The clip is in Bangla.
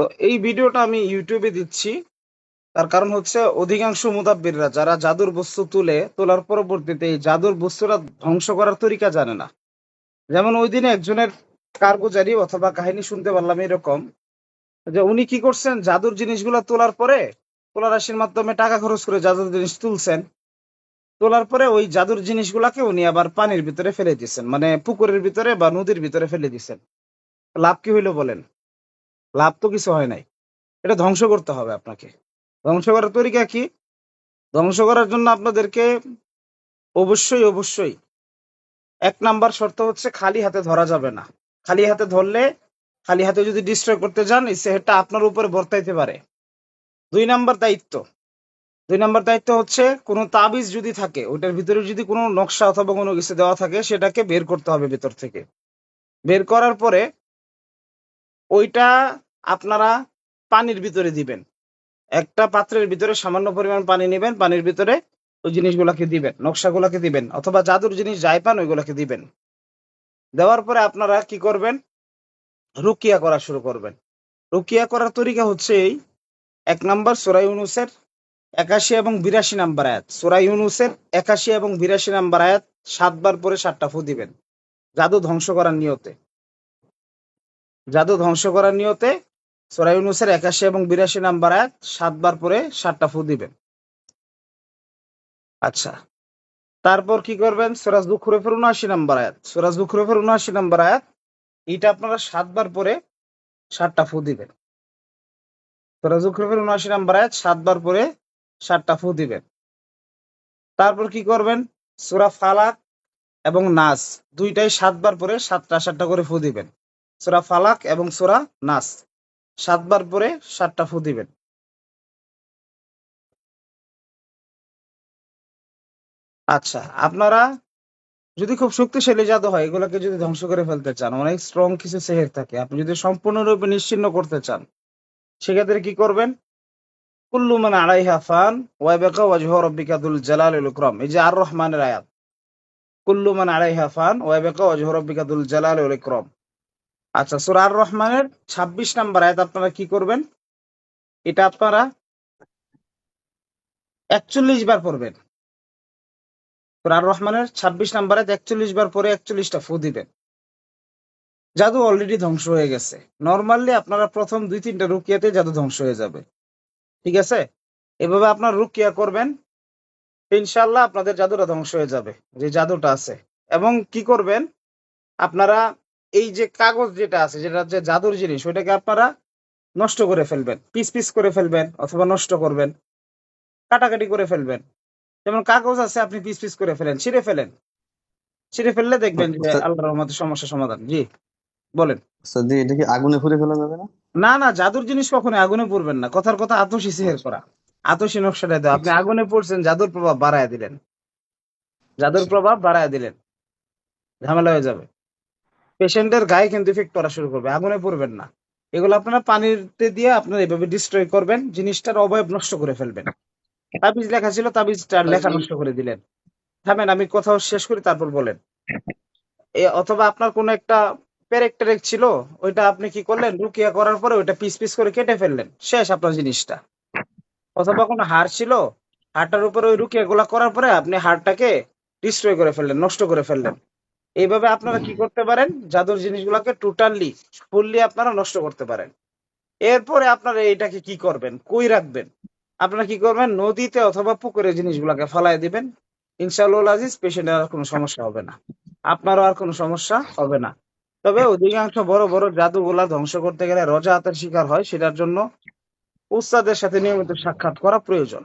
তো এই ভিডিওটা আমি ইউটিউবে দিচ্ছি। তার কারণ হচ্ছে অধিকাংশ মুদাব্বিররা যারা জাদুর বস্তু তুলে, তোলার পরবর্তীতে এই জাদুর বস্তুটা ধ্বংস করার তরিকা জানে না। যেমন ওই দিনে একজনের কারগুজারি অথবা কাহিনী শুনতে পারলাম এরকম, যে উনি কি করছেন? জাদুর জিনিসগুলো তোলার পরে তোলা রাশির মাধ্যমে টাকা খরচ করে জাদুর জিনিস তুলছেন। তোলার পরে ওই জাদুর জিনিসগুলাকে উনি আবার পানির ভিতরে ফেলে দিচ্ছেন মানে পুকুরের ভিতরে বা নদীর ভিতরে ফেলে দিচ্ছেন লাভ কি হইল বলেন? লাভ তো কিছু হয় নাই। এটা ধ্বংস করতে হবে আপনাকে। ধ্বংস করার তরিকা কি? ধ্বংস করার জন্য আপনাদেরকে অবশ্যই অবশ্যই এক নাম্বার শর্ত হচ্ছে খালি হাতে ধরা যাবে না। খালি হাতে ধরলে, খালি হাতে যদি ডিস্ট্রয় করতে যান সেহেরটা আপনার উপরে বর্তাইতে পারে। দুই নাম্বার দায়িত্ব। দুই নাম্বার দায়িত্ব হচ্ছে কোনো তাবিজ যদি থাকে, ওইটার ভিতরে যদি কোনো নকশা অথবা কোনো কিছু দেওয়া থাকে, সেটাকে বের করতে হবে ভেতর থেকে। বের করার পরে ওইটা আপনারা পানির ভিতরে দিবেন। একটা পাত্রের ভিতরে সামান্য পরিমাণ পানি নেবেন, পানির ভিতরে ওই জিনিসগুলাকে দিবেন, নকশাগুলাকে দিবেন, অথবা জাদুর জিনিস যাই পান ওইগুলাকে দিবেন। দেওয়ার পরে আপনারা কি করবেন? রুকিয়া করা শুরু করবেন। রুকিয়া করার তরিকা হচ্ছে এই, এক নম্বর সোরাই ইউনুসের একাশি এবং বিরাশি নাম্বার আয়াত। সোরাই ইউনুসের একাশি এবং বিরাশি নাম্বার আয়াত সাতবার পরে সাতটা ফু দিবেন। জাদু ধ্বংস করার নিয়তে। জাদু ধ্বংস করার নিয়তে সোরাই ইউনুসের একাশি এবং বিরাশি নাম্বার এক সাতবার পরে সাতটা ফু দিবেন। আচ্ছা তারপর কি করবেন? সোরাজ দুখুরেফের উনআশি নাম্বার আয়াত। সোরাজ দুখুরেফের উনআশি নাম্বার আয়াত, এটা আপনারা সাতবার পরে সাতটা ফু দিবেন। সোরাজ দুখুরেফের উনআশি নাম্বার আয়াত, সাতবার পরে সাতটা ফু দিবেন। তারপর কি করবেন? সুরা ফালাক এবং নাস, দুইটাই সাতবার পরে সাতটা সাতটা করে ফু দিবেন। সুরা ফালাক এবং সোরা নাস। সাতবার পরে সাতটা ফু দিবেন। আচ্ছা আপনারা যদি খুব শক্তিশালী জাদু হয়, এগুলোকে যদি ধ্বংস করে ফেলতে চান, অনেক স্ট্রং কিছু সেহের থাকে, আপনি যদি সম্পূর্ণরূপে নিশ্চিন্ন করতে চান, সেক্ষেত্রে কি করবেন? কুল্লু মানে আড়াইহা ফান ওয়াইবাকা ওয়াজহ রব্বিকা দুল জালাল ইকরাম। এই যে আর রহমানের আয়াত। কুল্লু মানে আড়াইহা ফান ওয়াইবাকা ওয়াজহ রব্বিকা দুল জালাল ইকরাম। আচ্ছা সূরা আর রহমানের 26 নাম্বার আয়াত আপনারা কি করবেন? এটা আপনারা 41 বার পড়বেন। সূরা আর রহমানের 26 নাম্বার আয়াত 41 বার পরে 41টা ফু দিবেন। জাদু অলরেডি ধ্বংস হয়ে গেছে। নরমালি আপনারা প্রথম দুই তিনটা রুকিয়াতে জাদু ধ্বংস হয়ে যাবে। ঠিক আছে? এভাবে আপনার রুকিয়া করবেন ইনশাল্লাহ আপনাদের জাদুটা ধ্বংস হয়ে যাবে, যে জাদুটা আছে। এবং কি করবেন? আপনারা এই যে কাগজ যেটা আছে যেটা যে জাদুর জিনিস ওইটাকে আপনারা নষ্ট করে ফেলবেন। পিস পিস করে ফেলবেন অথবা নষ্ট করবেন। কাটাকাটি করে ফেলবেন। যেমন কাগজ আছে আপনি পিস পিস করে ফেলেন ছিঁড়ে ফেলেন। ছিঁড়ে ফেললে দেখবেন যে আচ্ছা। আল্লাহর রহমতের সমস্যা সমাধান। জি বলেন। এটা কি আগুনে পুড়ে ফেলা যাবে না? না না জাদুর জিনিস কখনো আগুনে পড়বেন না। কথার কথা আতসি সিহের করা। আতসী নকশাটা দেওয়া। আপনি আগুনে পড়ছেন জাদুর প্রভাব বাড়ায় দিলেন। জাদুর প্রভাব বাড়ায় দিলেন। ঝামেলা হয়ে যাবে। পেশেন্টের গায়ে কিন্তু ইফেক্ট করা শুরু করবে আগুনে পড়বেন না। এগুলো আপনারা পানিতে দিয়ে আপনারা এভাবে ডিস্ট্রয় করবেন জিনিসটার অবয়ব নষ্ট করে ফেলবেন। তাবিজ লেখা ছিল তাবিজটার লেখা নষ্ট করে দিলেন। থামেন আমি কোথাও শেষ করি তারপর বলেন। অথবা আপনার কোনো একটা পেরেক টেরেক ছিল ওইটা আপনি কি করলেন? রুকিয়া করার পরে ওইটা পিস পিস করে কেটে ফেললেন। শেষ আপনার জিনিসটা। অথবা কোনো হার ছিল হাড়টার উপরে ওই রুকিয়া গুলা করার পরে আপনি হারটাকে ডিস্ট্রয় করে ফেললেন নষ্ট করে ফেললেন। এইভাবে আপনারা কি করতে পারেন? জাদুর জিনিসগুলোকে টোটালি ফুললি আপনারা নষ্ট করতে পারেন। এরপরে আপনারা এইটাকে কি করবেন? কই রাখবেন? আপনারা কি করবেন? নদীতে অথবা পুকুরে জিনিসগুলোকে ফেলায় দিবেন। ইনশাআল্লাহ আজিজ, পেশেন্টের আর কোনো সমস্যা হবে না। আপনারও আর কোনো সমস্যা হবে না। তবে অধিকাংশ বড় বড় জাদুগুলা ধ্বংস করতে গেলে রজা হাতের শিকার হয়। সেটার জন্য উস্তাদের সাথে নিয়মিত সাক্ষাৎ করা প্রয়োজন।